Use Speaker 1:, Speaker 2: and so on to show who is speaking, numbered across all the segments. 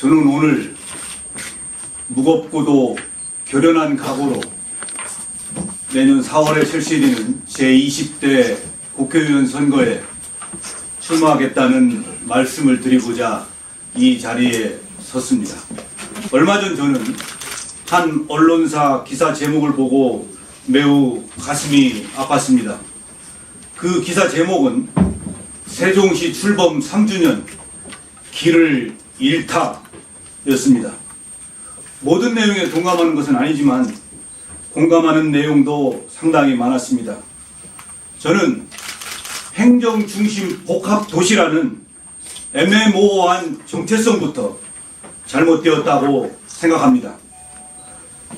Speaker 1: 저는 오늘 무겁고도 결연한 각오로 내년 4월에 실시되는 제20대 국회의원 선거에 출마하겠다는 말씀을 드리고자 이 자리에 섰습니다. 얼마 전 저는 한 언론사 기사 제목을 보고 매우 가슴이 아팠습니다. 그 기사 제목은 세종시 출범 3주년 길을 잃다 였습니다. 모든 내용에 동감하는 것은 아니지만 공감하는 내용도 상당히 많았습니다. 저는 행정 중심 복합 도시라는 애매모호한 정체성부터 잘못되었다고 생각합니다.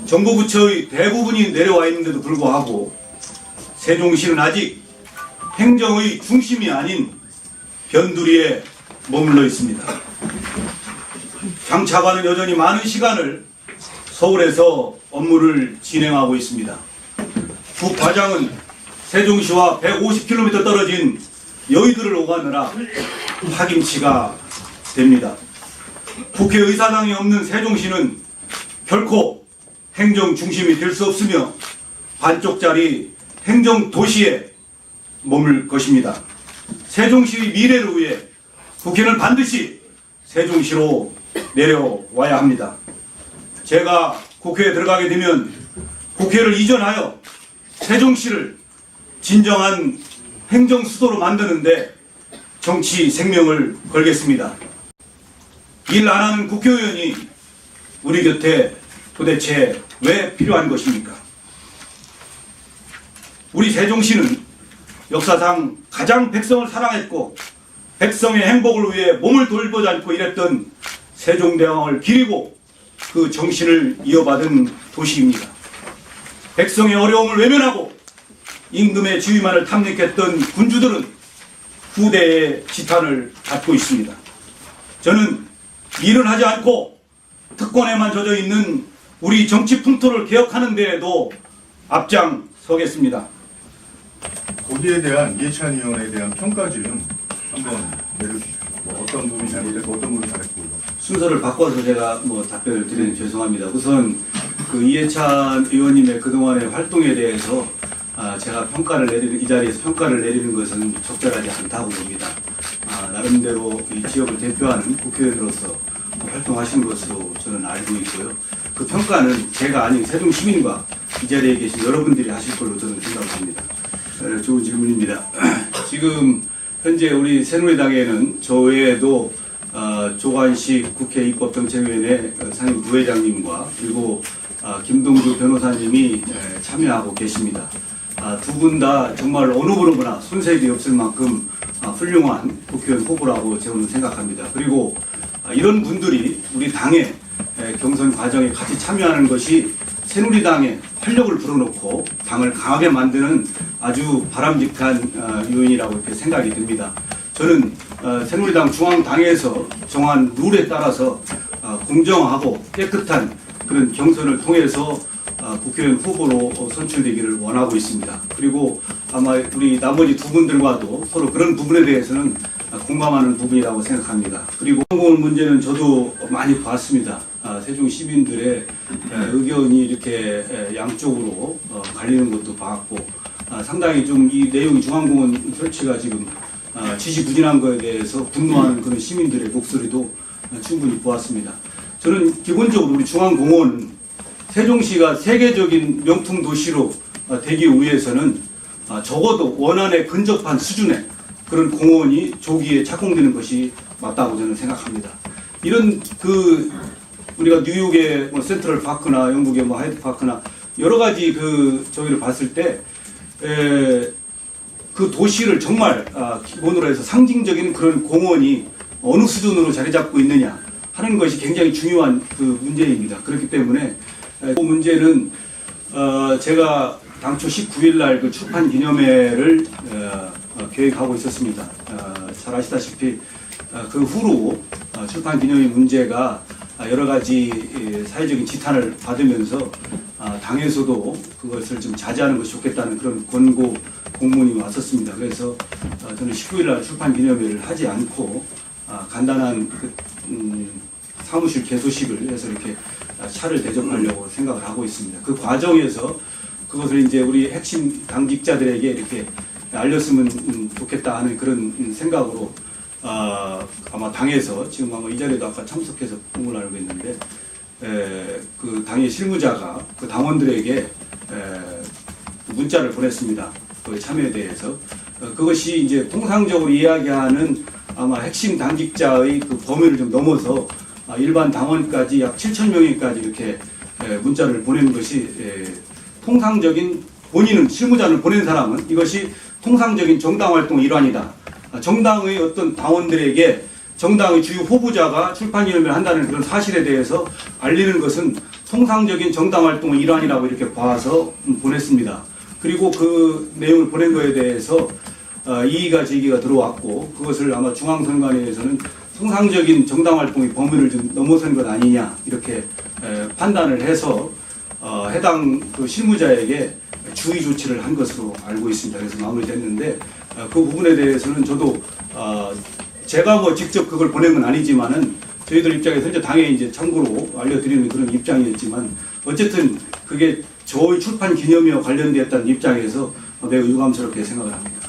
Speaker 1: 정부 부처의 대부분이 내려와 있는데도 불구하고 세종시는 아직 행정의 중심이 아닌 변두리에 머물러 있습니다. 장 차관은 여전히 많은 시간을 서울에서 업무를 진행하고 있습니다. 부과장은 세종시와 150km 떨어진 여의도를 오가느라 파김치가 됩니다. 국회의사당이 없는 세종시는 결코 행정 중심이 될 수 없으며 반쪽짜리 행정 도시에 머물 것입니다. 세종시의 미래를 위해 국회는 반드시 세종시로 내려와야 합니다. 제가 국회에 들어가게 되면 국회를 이전하여 세종시를 진정한 행정 수도로 만드는데 정치 생명을 걸겠습니다. 일 안 하는 국회의원이 우리 곁에 도대체 왜 필요한 것입니까? 우리 세종시는 역사상 가장 백성을 사랑했고 백성의 행복을 위해 몸을 돌보지 않고 일했던 세종대왕을 기리고 그 정신을 이어받은 도시입니다. 백성의 어려움을 외면하고 임금의 지위만을 탐닉했던 군주들은 후대의 지탄을 받고 있습니다. 저는 일을 하지 않고 특권에만 젖어 있는 우리 정치 풍토를 개혁하는 데에도 앞장 서겠습니다.
Speaker 2: 거기에 대한 이해찬 의원에 대한 평가 좀 한번 내려주시죠. 뭐 어떤 부분이 잘못됐고 어떤 부분이 잘했고
Speaker 1: 순서를 바꿔서 제가 뭐 답변을 드리는 죄송합니다. 우선 그 이해찬 의원님의 그동안의 활동에 대해서 아, 제가 평가를 내리는 이 자리에서 평가를 내리는 것은 적절하지 않다고 봅니다. 아, 나름대로 이 지역을 대표하는 국회의원으로서 활동하신 것으로 저는 알고 있고요. 그 평가는 제가 아닌 세종 시민과 이 자리에 계신 여러분들이 하실 걸로 저는 생각합니다. 에, 좋은 질문입니다. 지금 현재 우리 새누리당에는 저 외에도 어, 조관식 국회 입법정책위원회 어, 상임 부회장님과 그리고 아, 김동주 변호사님이 에, 참여하고 계십니다. 아, 두분 다 정말 어느 분보나 손색이 없을 만큼 아, 훌륭한 국회의원 후보라고 저는 생각합니다. 그리고 아, 이런 분들이 우리 당의 에, 경선 과정에 같이 참여하는 것이 새누리당에 활력을 불어넣고 당을 강하게 만드는 아주 바람직한 어, 요인이라고 이렇게 생각이 듭니다. 저는 어, 새누리당 중앙당에서 정한 룰에 따라서 어, 공정하고 깨끗한 그런 경선을 통해서 어, 국회의원 후보로 어, 선출되기를 원하고 있습니다. 그리고 아마 우리 나머지 두 분들과도 서로 그런 부분에 대해서는 어, 공감하는 부분이라고 생각합니다. 그리고 공공 문제는 저도 많이 봤습니다. 아, 세종 시민들의 에, 의견이 이렇게 에, 양쪽으로 어, 갈리는 것도 봤고 아, 상당히 좀 이 내용이 중앙공원 설치가 지금 아, 지지부진한 거에 대해서 분노하는 그런 시민들의 목소리도 어, 충분히 보았습니다. 저는 기본적으로 우리 중앙공원 세종시가 세계적인 명품 도시로 어, 되기 위해서는 아, 적어도 원안에 근접한 수준의 그런 공원이 조기에 착공되는 것이 맞다고 저는 생각합니다. 이런 그 우리가 뉴욕의 뭐 센트럴 파크나 영국의 뭐 하이드 파크나 여러 가지 그 저기를 봤을 때 에, 그 도시를 정말 아, 기본으로 해서 상징적인 그런 공원이 어느 수준으로 자리 잡고 있느냐 하는 것이 굉장히 중요한 그 문제입니다. 그렇기 때문에 에, 그 문제는 어, 제가 당초 19일 날그 출판 기념회를 어, 어, 계획하고 있었습니다. 어, 잘 아시다시피 어, 그 후로 어, 출판 기념회 문제가 아, 여러 가지 예, 사회적인 지탄을 받으면서 아, 당에서도 그것을 좀 자제하는 것이 좋겠다는 그런 권고 공문이 왔었습니다. 그래서 어, 저는 19일 날 출판 기념회를 하지 않고 아, 간단한 그, 음, 사무실 개소식을 해서 이렇게 차를 대접하려고 생각을 하고 있습니다. 그 과정에서 그것을 이제 우리 핵심 당직자들에게 이렇게 알렸으면 음, 좋겠다 하는 그런 음, 생각으로 아, 아마 당에서 지금 아마 이 자리에도 아까 참석해서 본 걸로 알고 있는데 에, 그 당의 실무자가 그 당원들에게 에, 문자를 보냈습니다. 그 참여에 대해서 어, 그것이 이제 통상적으로 이야기하는 아마 핵심 당직자의 그 범위를 좀 넘어서 아, 일반 당원까지 약 7천 명에까지 이렇게 에, 문자를 보낸 것이 에, 통상적인 본인은 실무자를 보낸 사람은 이것이 통상적인 정당 활동 일환이다. 아, 정당의 어떤 당원들에게 정당의 주요 후보자가 출판위원회를 한다는 그런 사실에 대해서 알리는 것은 통상적인 정당 활동의 일환이라고 이렇게 봐서 음, 보냈습니다. 그리고 그 내용을 보낸 거에 대해서 어, 이의가 제기가 들어왔고 그것을 아마 중앙선관위에서는 통상적인 정당 활동의 범위를 좀 넘어선 것 아니냐 이렇게 에, 판단을 해서 어, 해당 그 실무자에게 주의 조치를 한 것으로 알고 있습니다. 그래서 마무리됐는데 어, 그 부분에 대해서는 저도 어, 제가 뭐 직접 그걸 보낸 건 아니지만은 저희들 입장에서 이제 당에 이제 참고로 알려드리는 그런 입장이었지만 어쨌든 그게 저의 출판 기념회와 관련되었다는 입장에서 매우 유감스럽게 생각을 합니다.